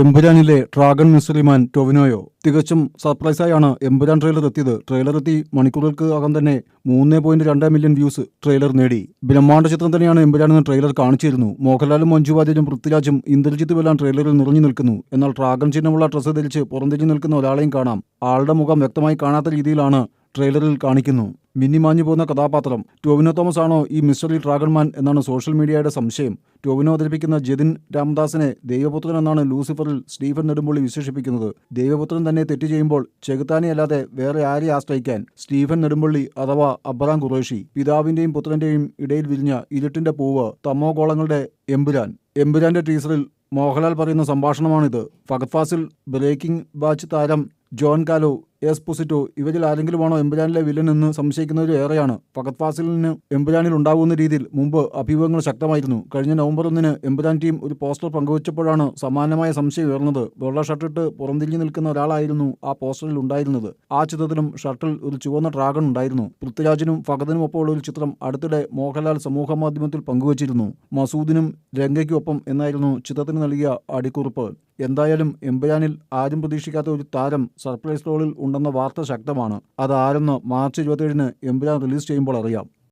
എമ്പുരാനിലെ dragon മുസ്ലിമാൻ ടൊവിനോയോ തികച്ചും സർപ്രൈസായാണ് എമ്പുരാൻ ട്രെയിലർ എത്തിയത്. ട്രെയിലർ എത്തി മണിക്കൂറുകൾക്ക് അകം തന്നെ മൂന്ന് പോയിന്റ് രണ്ട് മില്യൺ വ്യൂസ് ട്രെയിലർ നേടി. ബ്രഹ്മാണ്ഡ ചിത്രം തന്നെയാണ് എമ്പുരാൻ എന്ന ട്രെയിലർ കാണിച്ചിരുന്നു. മോഹൻലാലും മഞ്ജു വാര്യരും പൃഥ്വിരാജും ഇന്ദ്രജിത്ത് എല്ലാം ട്രെയിലറിൽ നിറഞ്ഞു നിൽക്കുന്നു. എന്നാൽ ഡ്രാഗൺ ചിഹ്നമുള്ള ഡ്രസ്സ് ധരിച്ച് പുറംതിരിഞ്ഞു നിൽക്കുന്ന ഒരാളെയും കാണാം. ആളുടെ മുഖം വ്യക്തമായി കാണാത്ത രീതിയിലാണ് ട്രെയിലറിൽ കാണിക്കുന്നു. മിന്നിമാഞ്ഞു പോകുന്ന കഥാപാത്രം. ടോവിനോ തോമസ് ആണോ ഈ മിസ്റ്ററി ഡ്രാഗൺമാൻ എന്നാണ് സോഷ്യൽ മീഡിയയുടെ സംശയം. ടോവിനോ അവതരിപ്പിക്കുന്ന ജതിൻ രാംദാസിനെ ദൈവപുത്രൻ എന്നാണ് ലൂസിഫറിൽ സ്റ്റീഫൻ നെടുമ്പള്ളി വിശേഷിപ്പിക്കുന്നത്. ദൈവപുത്രൻ തന്നെ തെറ്റ് ചെയ്യുമ്പോൾ ചെകുത്താനെ അല്ലാതെ വേറെ ആരെ ആശ്രയിക്കാൻ സ്റ്റീഫൻ നെടുമ്പള്ളി അഥവാ അബ്രാം ഖുറേഷി പിതാവിന്റെയും പുത്രന്റെയും ഇടയിൽ വിരിഞ്ഞ ഇരുട്ടിന്റെ പൂവ് തമോഗോളങ്ങളുടെ എമ്പുരാൻ. എമ്പുരാന്റെ ടീസറിൽ മോഹൻലാൽ പറയുന്ന സംഭാഷണമാണിത്. ഫഗത് ഫാസിൽ ബ്രേക്കിംഗ് ബാച്ച് താരം ജോൺ കാലോ എസ് പുസിറ്റോ ഇവരിൽ ആരെങ്കിലുമാണോ എമ്പുരാനിലെ വില്ലൻ എന്ന് സംശയിക്കുന്നവർ ഏറെയാണ്. ഫഗത് ഫാസിലിന് എമ്പുരാനിൽ ഉണ്ടാകുന്ന രീതിയിൽ മുമ്പ് അഭിമുഖങ്ങൾ ശക്തമായിരുന്നു. കഴിഞ്ഞ നവംബർ ഒന്നിന് എമ്പുരാൻ ടീം ഒരു പോസ്റ്റർ പങ്കുവച്ചപ്പോഴാണ് സമാനമായ സംശയം ഉയർന്നത്. വെള്ള ഷർട്ടിട്ട് പുറംതിരിഞ്ഞു നിൽക്കുന്ന ഒരാളായിരുന്നു ആ പോസ്റ്ററിൽ ഉണ്ടായിരുന്നത്. ആ ചിത്രത്തിലും ഷർട്ടിൽ ഒരു ചുവന്ന ഡ്രാഗൺ ഉണ്ടായിരുന്നു. പൃഥ്വിരാജിനും ഫഗതിനും ഒപ്പമുള്ള ഒരു ചിത്രം അടുത്തിടെ മോഹൻലാൽ സമൂഹ മാധ്യമത്തിൽ പങ്കുവച്ചിരുന്നു. മസൂദിനും രംഗയ്ക്കൊപ്പം എന്നായിരുന്നു ചിത്രത്തിന് നൽകിയ അടിക്കുറിപ്പ്. എന്തായാലും എമ്പുരാനിൽ ആരും പ്രതീക്ഷിക്കാത്ത ഒരു താരം സർപ്രൈസ് റോളിൽ ഉണ്ടെന്ന വാർത്ത ശക്തമാണ്. അതാരെന്ന് മാർച്ച് ഇരുപത്തിയേഴിന് എമ്പുരാൻ റിലീസ് ചെയ്യുമ്പോൾ അറിയാം.